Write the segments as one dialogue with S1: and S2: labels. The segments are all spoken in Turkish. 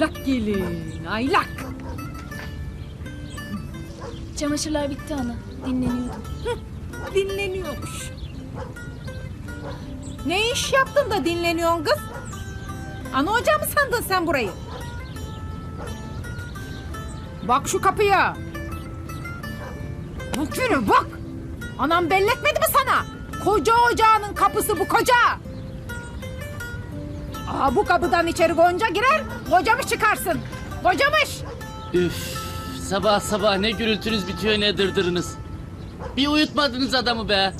S1: Aylak gelin, aylak.
S2: Çamaşırlar bitti ana. Dinleniyordum.
S1: Dinleniyormuş. Ne iş yaptın da dinleniyorsun kız? Ana hoca mı sandın sen burayı? Bak şu kapıya. Bak yürü bak. Anam belletmedi mi sana? Koca ocağının kapısı bu koca. Aa, bu kapıdan içeri gonca girer, kocamış çıkarsın. Kocamış.
S3: Üf, sabah sabah ne gürültünüz bitiyor ne dırdırınız. Bir uyutmadınız adamı be.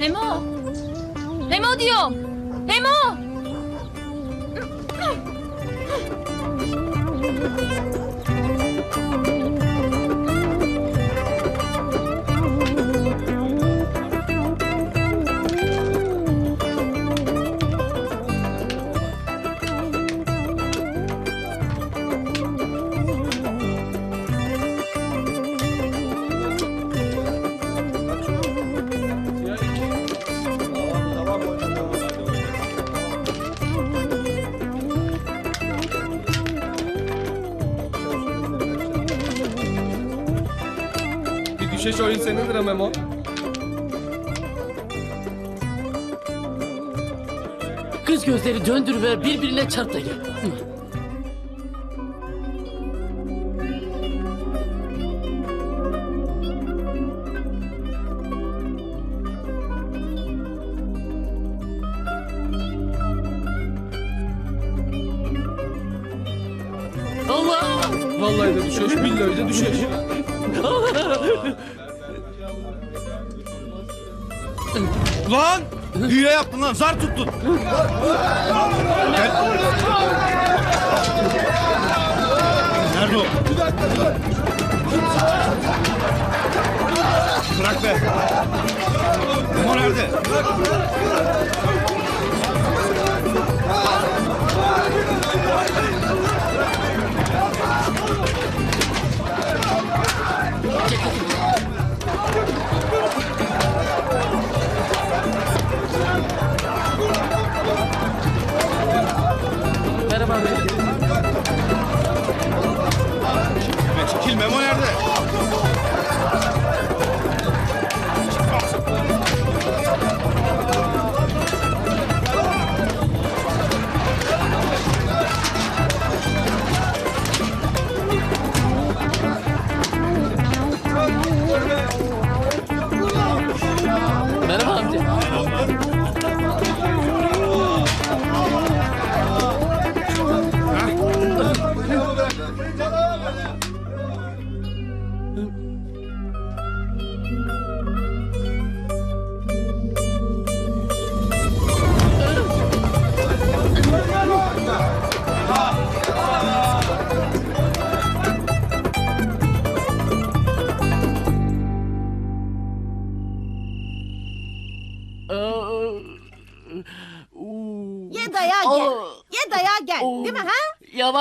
S2: Memo! Memo diyorum! Memo!
S4: Bir düşeş oyun senindir ha Memo.
S3: Kız gözleri döndürüver birbirine çarp da gel. Allah!
S4: Vallahi de düşeş, billahi de düşeş.
S5: Lan! Hile yaptın lan, zar tuttun. Gel. Nerede o? Bırak be. Memo nerede?
S3: Merhaba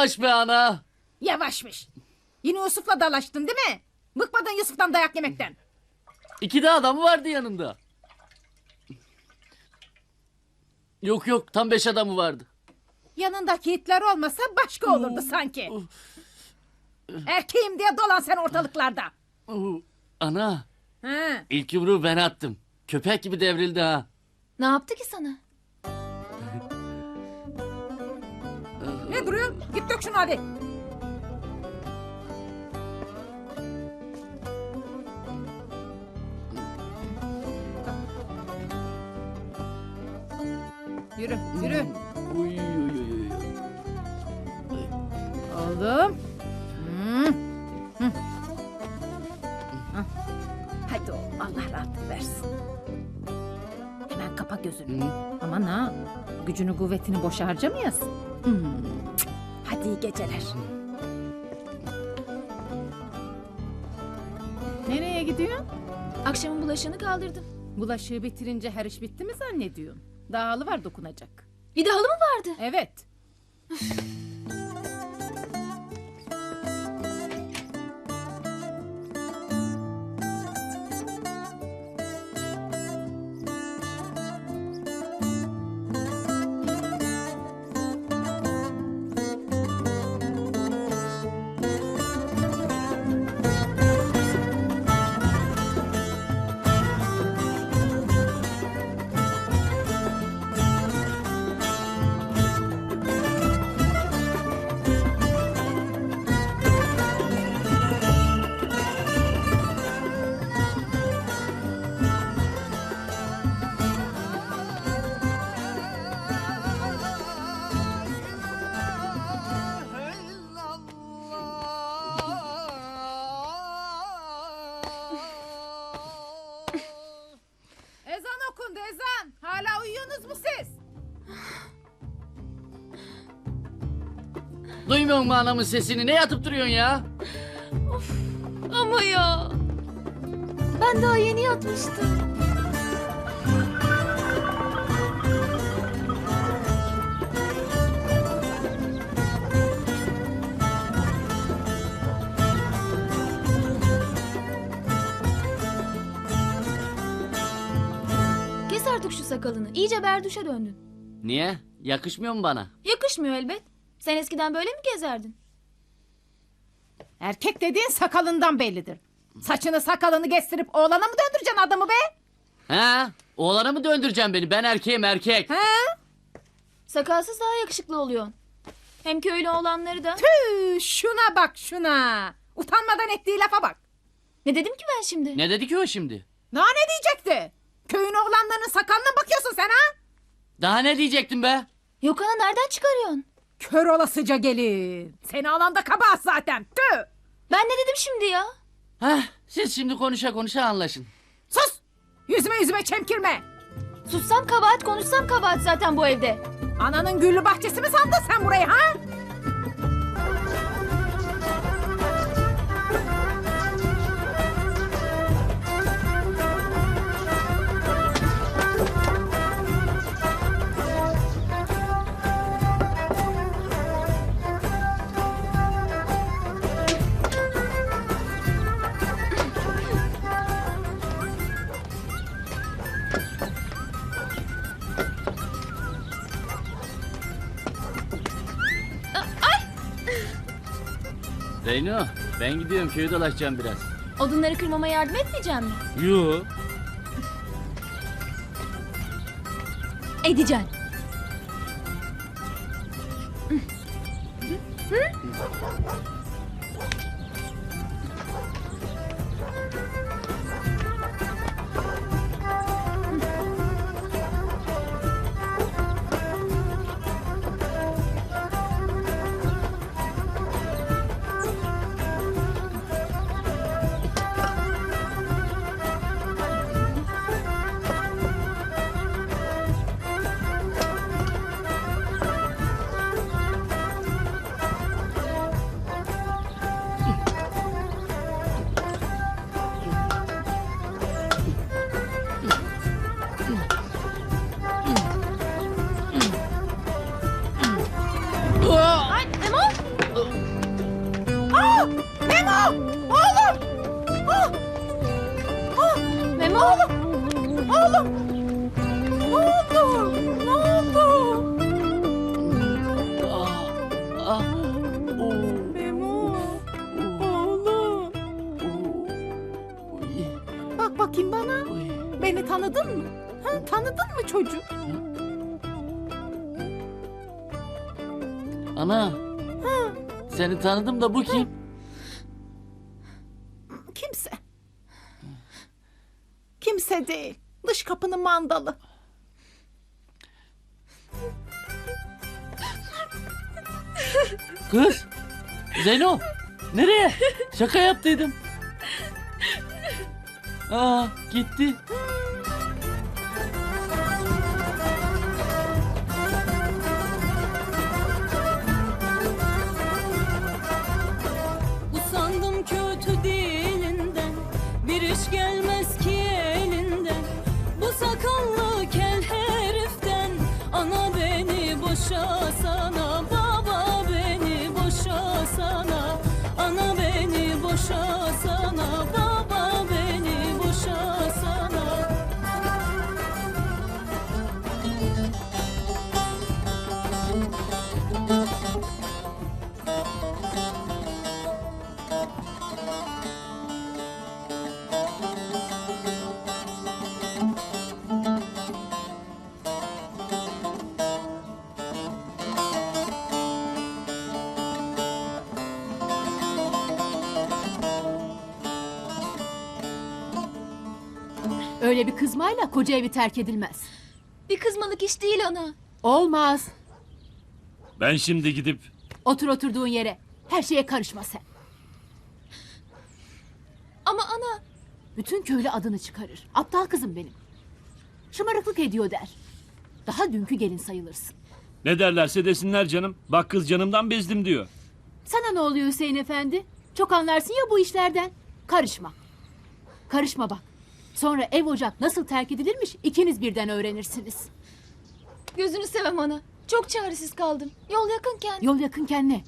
S3: Yavaş be ana.
S1: Yavaşmış. Yine Yusuf'la dalaştın değil mi? Bıkmadın Yusuf'tan dayak yemekten.
S3: İki de adamı vardı yanında. Yok yok tam beş adamı vardı.
S1: Yanındaki itler olmasa başka olurdu sanki. Erkeğim diye dolan sen ortalıklarda.
S3: Oo, Ana
S1: Ha.
S3: ilk yumruğu ben attım. Köpek gibi devrildi ha.
S2: Ne yaptı ki sana?
S1: Git dök şunu hadi. Yürü, yürü.
S3: Uy, uy, uy, uy.
S1: Aldım. Hı. Hı. Hah. Hadi oğlum Allah rahatlık versin. Hemen kapa gözünü.
S3: Hı.
S1: Aman ha gücünü kuvvetini boşa harcamayasın. Hmm. İyi geceler. Nereye gidiyorsun?
S2: Akşamın bulaşığını kaldırdım.
S1: Bulaşığı bitirince her iş bitti mi zannediyorsun? Daha halı var dokunacak.
S2: Bir de halı mı vardı?
S1: Evet. okundu ezan. Hala uyuyorsunuz mu siz?
S3: Duymuyor musun anamın sesini? Ne yatıp duruyorsun ya?
S2: Of, Ama ya. Ben daha yeni yatmıştım. Artık şu sakalını. İyice berduşa döndün.
S3: Niye? Yakışmıyor mu bana?
S2: Yakışmıyor elbet. Sen eskiden böyle mi gezerdin?
S1: Erkek dediğin sakalından bellidir. Saçını sakalını kestirip oğlana mı döndüreceksin adamı be?
S3: He? Oğlana mı döndüreceğim beni? Ben erkeğim erkek.
S1: He?
S2: Sakalsız daha yakışıklı oluyorsun. Hem köylü olanları da...
S1: Tüh, şuna bak şuna. Utanmadan ettiği lafa bak.
S2: Ne dedim ki ben şimdi?
S3: Ne dedi ki o şimdi?
S1: Daha ne diyecekti? Oğlanlarının sakalına bakıyorsun sen ha?
S3: Daha ne diyecektim be?
S2: Yok ana nereden çıkarıyorsun?
S1: Kör olasıca gelin. Seni alan da kabahat zaten. Tüh.
S2: Ben ne dedim şimdi ya?
S3: Heh, siz şimdi konuşa konuşa anlaşın.
S1: Sus. Yüzüme yüzüme çemkirme.
S2: Sussam kabahat konuşsam kabahat zaten bu evde.
S1: Ananın güllü bahçesi mi sandın sen burayı ha?
S3: Zeyno ben gidiyorum köyü dolaşacağım biraz.
S2: Odunları kırmama yardım etmeyecek mi?
S3: Yo.
S2: Edeceksin. Ay
S1: Oğlum! Oğlum! Ne oldu?
S3: Ah, ah, oo,
S1: Memo! Oğlum!
S3: uy,
S1: Bak bakayım bana.
S3: uy.
S1: Beni tanıdın mı? Ha, tanıdın mı çocuk?
S3: Ana. Seni tanıdım da bu kim?
S1: Kimse. Kimse değil. Dış kapının mandalı.
S3: Kız. Zeyno. Nereye? Şaka yaptıydım. Aa gitti.
S6: Öyle bir kızmayla koca evi terk edilmez.
S2: Bir kızmalık iş değil ana.
S6: Olmaz.
S7: Ben şimdi gidip
S6: Otur oturduğun yere. Her şeye karışma sen.
S2: Ama ana
S6: Bütün köylü adını çıkarır. Aptal kızım benim. Şımarıklık ediyor der. Daha dünkü gelin sayılırsın.
S7: Ne derlerse desinler canım. Bak kız canımdan bezdim diyor.
S6: Sana ne oluyor Hüseyin Efendi? Çok anlarsın ya bu işlerden. Karışma. Karışma bak. Sonra ev ocak nasıl terk edilirmiş ikiniz birden öğrenirsiniz.
S2: Gözünü sevem ana. Çok çaresiz kaldım. Yol yakınken.
S6: Yol yakınken ne?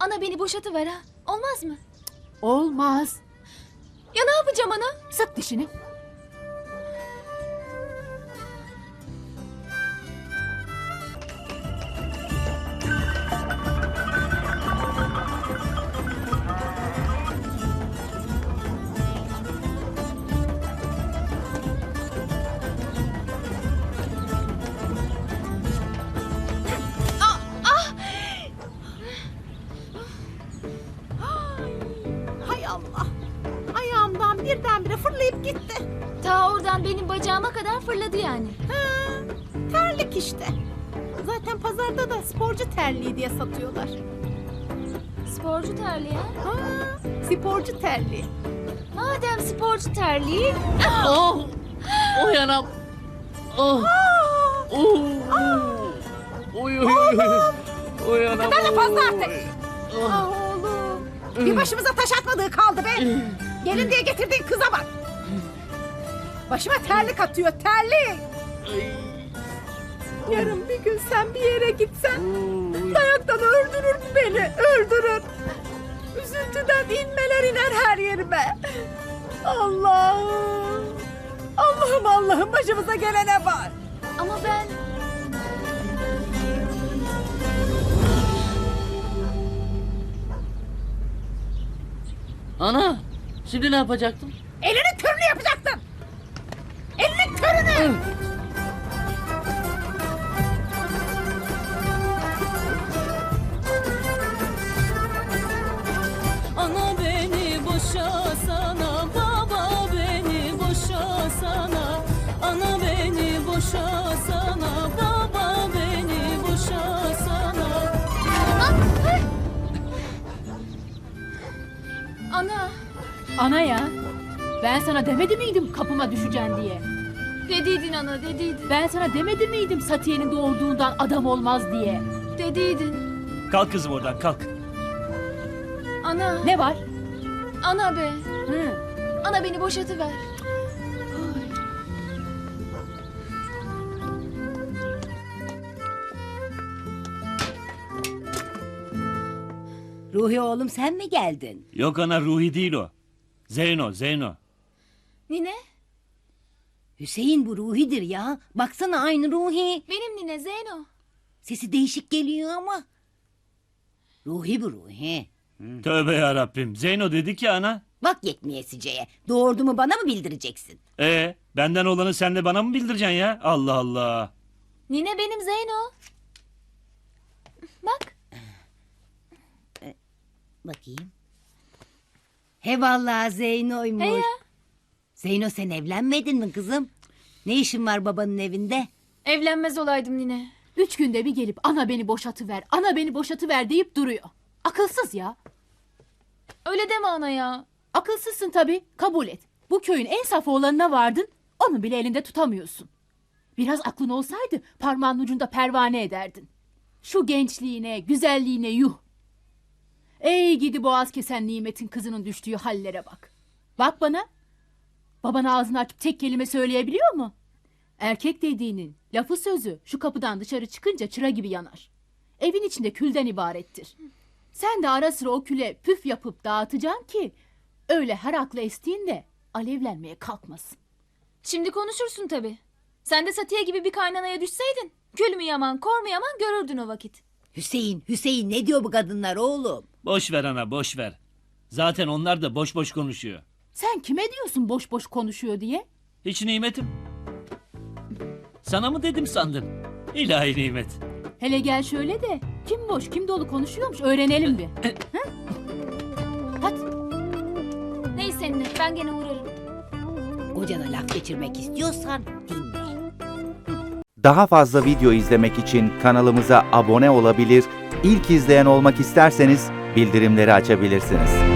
S2: Ana beni boşatıver ha. Olmaz mı?
S6: Olmaz.
S2: Ya ne yapacağım ana?
S6: Sık dişini.
S2: Ta oradan benim bacağıma kadar fırladı yani.
S1: Terlik işte. Zaten pazarda da sporcu terliği diye satıyorlar.
S2: Sporcu terliği ha?
S1: Ha, sporcu terliği.
S2: Madem sporcu terliği.
S3: Oh! Oy anam! Oh! Oh! Oy oy oy! Oy anam!
S1: kadar da fazla artık.
S3: Oh.
S1: Ah oğlum. Bir başımıza taş atmadığı kaldı be. Gelin diye getirdiğin kıza bak. Başıma terlik atıyor terlik.
S3: Ay.
S1: Yarın bir gün sen bir yere gitsen
S3: Oy.
S1: dayaktan öldürür beni öldürür. Üzüntüden inmeler iner her yerime. Allah'ım. Allah'ım Allah'ım başımıza gelene bak.
S2: Ama ben...
S3: Ana! Şimdi ne yapacaktım?
S6: Sana demedi miydim kapıma düşeceksin diye?
S2: Dediydin ana dediydin.
S6: Ben sana demedi miydim Satiye'nin doğduğundan adam olmaz diye?
S2: Dediydin.
S7: Kalk kızım oradan kalk.
S2: Ana.
S6: Ne var?
S2: Ana be.
S6: Hı.
S2: Ana beni boşatıver.
S8: Ruhi oğlum sen mi geldin?
S7: Yok ana Ruhi değil o. Zeyno, Zeyno.
S2: Nine?
S8: Hüseyin bu Ruhi'dir ya. Baksana aynı Ruhi.
S2: Benim nine Zeyno.
S8: Sesi değişik geliyor ama. Ruhi bu Ruhi.
S7: Tövbe ya Rabbim. Zeyno dedik ya ana.
S8: Bak yetmeyesiceye. Doğurduğumu bana mı bildireceksin?
S7: E benden olanı sen de bana mı bildireceksin ya? Allah Allah.
S2: Nine benim Zeyno. Bak.
S8: Bakayım. He vallahi Zeyno'ymuş.
S2: He ya.
S8: Zeyno sen evlenmedin mi kızım? Ne işin var babanın evinde?
S2: Evlenmez olaydım nine.
S6: Üç günde bir gelip ana beni boşatıver, ana beni boşatıver deyip duruyor. Akılsız ya.
S2: Öyle deme ana ya.
S6: Akılsızsın tabii. Kabul et. Bu köyün en saf oğlanına vardın. Onu bile elinde tutamıyorsun. Biraz aklın olsaydı parmağın ucunda pervane ederdin. Şu gençliğine, güzelliğine yuh. Ey gidi boğaz kesen nimetin kızının düştüğü hallere bak. Bak bana. Baban ağzını açıp tek kelime söyleyebiliyor mu? Erkek dediğinin lafı sözü şu kapıdan dışarı çıkınca çıra gibi yanar. Evin içinde külden ibarettir. Sen de ara sıra o küle püf yapıp dağıtacaksın ki öyle her akla estiğinde alevlenmeye kalkmasın.
S2: Şimdi konuşursun tabi. Sen de Satiye gibi bir kaynanaya düşseydin. Kül mü yaman, kor mu yaman görürdün o vakit.
S8: Hüseyin, Hüseyin ne diyor bu kadınlar oğlum?
S7: Boş ver ana boş ver. Zaten onlar da boş boş konuşuyor.
S6: Sen kime diyorsun boş boş konuşuyor diye?
S7: Hiç nimetim. Sana mı dedim sandın? İlahi nimet.
S6: Hele gel şöyle de kim boş kim dolu konuşuyormuş öğrenelim bir. Hı? Hadi.
S2: Neyse nine ben gene uğrarım.
S8: Kocana laf geçirmek istiyorsan dinle.
S9: Daha fazla video izlemek için kanalımıza abone olabilir, ilk izleyen olmak isterseniz bildirimleri açabilirsiniz.